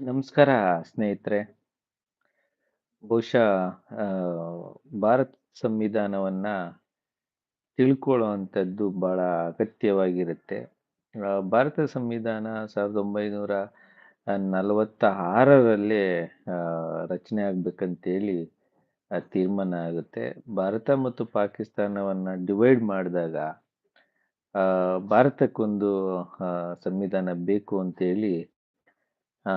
ನಮಸ್ಕಾರ ಸ್ನೇಹಿತರೆ. ಬಹುಶಃ ಭಾರತ ಸಂವಿಧಾನವನ್ನ ತಿಳ್ಕೊಳ್ಳುವಂಥದ್ದು ಬಹಳ ಅಗತ್ಯವಾಗಿರುತ್ತೆ. ಭಾರತ ಸಂವಿಧಾನ ಸಾವಿರದ ಒಂಬೈನೂರ ನಲವತ್ತ ಆರರಲ್ಲಿ ರಚನೆ ಆಗ್ಬೇಕಂತೇಳಿ ತೀರ್ಮಾನ ಆಗುತ್ತೆ. ಭಾರತ ಮತ್ತು ಪಾಕಿಸ್ತಾನವನ್ನ ಡಿವೈಡ್ ಮಾಡಿದಾಗ ಭಾರತಕ್ಕೊಂದು ಸಂವಿಧಾನ ಬೇಕು ಅಂತೇಳಿ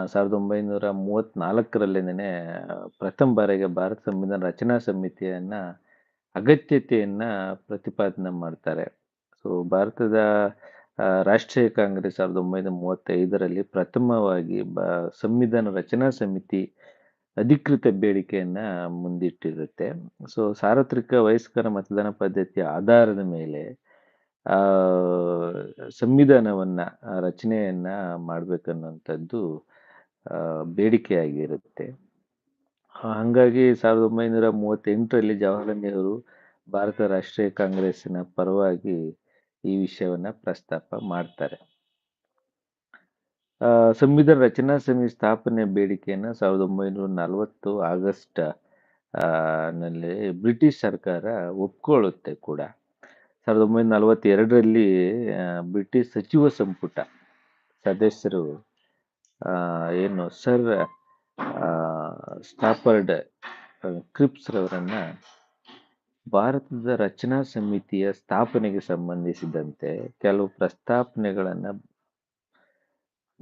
ಸಾವಿರದ ಒಂಬೈನೂರ ಮೂವತ್ನಾಲ್ಕರಲ್ಲೇನೆ ಪ್ರಥಮ ಬಾರಿಗೆ ಭಾರತ ಸಂವಿಧಾನ ರಚನಾ ಸಮಿತಿಯನ್ನ ಅಗತ್ಯತೆಯನ್ನ ಪ್ರತಿಪಾದನೆ ಮಾಡ್ತಾರೆ. ಸೊ ಭಾರತದ ರಾಷ್ಟ್ರೀಯ ಕಾಂಗ್ರೆಸ್ ಸಾವಿರದ ಒಂಬೈನೂರ ಮೂವತ್ತೈದರಲ್ಲಿ ಪ್ರಥಮವಾಗಿ ಬ ಸಂವಿಧಾನ ರಚನಾ ಸಮಿತಿ ಅಧಿಕೃತ ಬೇಡಿಕೆಯನ್ನ ಮುಂದಿಟ್ಟಿರುತ್ತೆ. ಸೊ ಸಾರ್ವತ್ರಿಕ ವಯಸ್ಕರ ಮತದಾನ ಪದ್ಧತಿಯ ಆಧಾರದ ಮೇಲೆ ಆ, ಸಂವಿಧಾನವನ್ನ ರಚನೆಯನ್ನ ಮಾಡ್ಬೇಕನ್ನುವಂಥದ್ದು ಬೇಡಿಕೆಯಾಗಿರುತ್ತೆ. ಹಾಗಾಗಿ ಸಾವಿರದ ಒಂಬೈನೂರ ಮೂವತ್ತೆಂಟರಲ್ಲಿ ಜವಾಹರಲಾಲ್ ನೆಹರು ಭಾರತ ರಾಷ್ಟ್ರೀಯ ಕಾಂಗ್ರೆಸ್ಸಿನ ಪರವಾಗಿ ಈ ವಿಷಯವನ್ನ ಪ್ರಸ್ತಾಪ ಮಾಡ್ತಾರೆ. ಸಂವಿಧಾನ ರಚನಾ ಸಮಿತಿ ಸ್ಥಾಪನೆ ಬೇಡಿಕೆಯನ್ನ ಸಾವಿರದ ಒಂಬೈನೂರ ನಲವತ್ತು ಆಗಸ್ಟ್ನಲ್ಲಿ ಬ್ರಿಟಿಷ್ ಸರ್ಕಾರ ಒಪ್ಕೊಳ್ಳುತ್ತೆ ಕೂಡ. ಸಾವಿರದ ಒಂಬೈನೂರ ನಲವತ್ತೆರಡರಲ್ಲಿ ಬ್ರಿಟಿಷ್ ಸಚಿವ ಸಂಪುಟ ಸದಸ್ಯರು ಏನು ಸರ್ ಆ, ಕ್ರಿಪ್ಸ್ ರವರನ್ನ ಭಾರತದ ರಚನಾ ಸಮಿತಿಯ ಸ್ಥಾಪನೆಗೆ ಸಂಬಂಧಿಸಿದಂತೆ ಕೆಲವು ಪ್ರಸ್ತಾಪನೆಗಳನ್ನ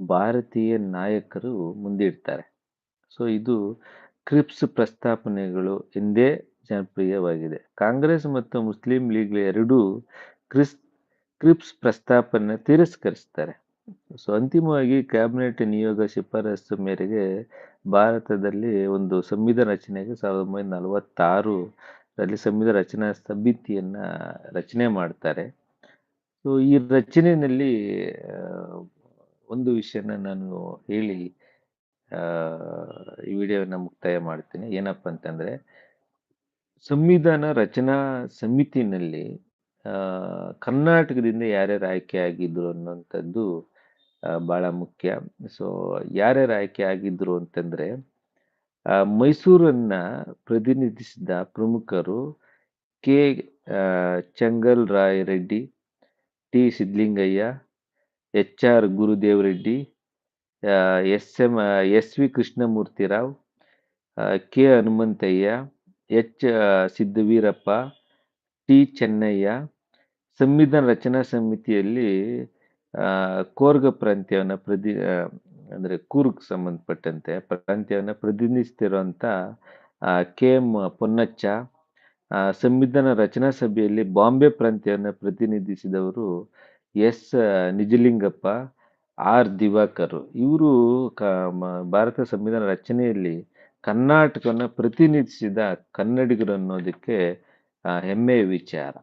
ಭಾರತೀಯ ನಾಯಕರು ಮುಂದಿಡ್ತಾರೆ. ಸೊ ಇದು ಕ್ರಿಪ್ಸ್ ಪ್ರಸ್ತಾಪನೆಗಳು ಎಂದೇ ಜನಪ್ರಿಯವಾಗಿದೆ. ಕಾಂಗ್ರೆಸ್ ಮತ್ತು ಮುಸ್ಲಿಂ ಲೀಗ್ ಎರಡೂ ಕ್ರಿಸ್ ಕ್ರಿಪ್ಸ್ ಪ್ರಸ್ತಾಪನೆ ತಿರಸ್ಕರಿಸ್ತಾರೆ. ಸೊ ಅಂತಿಮವಾಗಿ ಕ್ಯಾಬಿನೆಟ್ ನಿಯೋಗ ಶಿಫಾರಸು ಮೇರೆಗೆ ಭಾರತದಲ್ಲಿ ಒಂದು ಸಂವಿಧಾನ ರಚನೆಗೆ ಸಾವಿರದ ಒಂಬೈನೂರ ನಲವತ್ತಾರು ರಲ್ಲಿ ಸಂವಿಧಾನ ರಚನಾ ಸಮಿತಿಯನ್ನ ರಚನೆ ಮಾಡ್ತಾರೆ. ಸೊ ಈ ರಚನೆಯಲ್ಲಿ ಒಂದು ವಿಷಯನ ನಾನು ಹೇಳಿ ಈ ವಿಡಿಯೋವನ್ನು ಮುಕ್ತಾಯ ಮಾಡ್ತೀನಿ. ಏನಪ್ಪಾ ಅಂತಂದ್ರೆ, ಸಂವಿಧಾನ ರಚನಾ ಸಮಿತಿನಲ್ಲಿ ಕರ್ನಾಟಕದಿಂದ ಯಾರ್ಯಾರು ಆಯ್ಕೆ ಆಗಿದ್ರು ಅನ್ನುವಂಥದ್ದು ಬಹಳ ಮುಖ್ಯ. ಸೊ ಯಾರ್ಯಾರು ಆಯ್ಕೆ ಆಗಿದ್ರು ಅಂತಂದ್ರೆ ಮೈಸೂರನ್ನ ಪ್ರತಿನಿಧಿಸಿದ ಪ್ರಮುಖರು K Changal Rai Reddy, T Sidlingaiah, H R Gurudev Reddy, S M S V Krishnamurthy Rao, Rao K Hanumanthaiah, H Siddaveerappa, T Channaiah. ಸಂವಿಧಾನ ರಚನಾ ಸಮಿತಿಯಲ್ಲಿ ಕೋರ್ಗ ಪ್ರಾಂತ್ಯವನ್ನು ಪ್ರತಿ ಅಂದರೆ ಕೂರ್ಗ್ ಸಂಬಂಧಪಟ್ಟಂತೆ ಪ್ರಾಂತ್ಯವನ್ನು ಪ್ರತಿನಿಧಿಸ್ತಿರುವಂಥ ಕೆ ಎಂ ಪೊನ್ನಚ್ಚ, ಸಂವಿಧಾನ ರಚನಾ ಸಭೆಯಲ್ಲಿ ಬಾಂಬೆ ಪ್ರಾಂತ್ಯವನ್ನು ಪ್ರತಿನಿಧಿಸಿದವರು ಎಸ್ ನಿಜಲಿಂಗಪ್ಪ, ಆರ್ ದಿವಾಕರ್. ಇವರು ಕ ಭಾರತ ಸಂವಿಧಾನ ರಚನೆಯಲ್ಲಿ ಕರ್ನಾಟಕವನ್ನು ಪ್ರತಿನಿಧಿಸಿದ ಕನ್ನಡಿಗರು ಅನ್ನೋದಕ್ಕೆ ಹೆಮ್ಮೆಯ ವಿಚಾರ.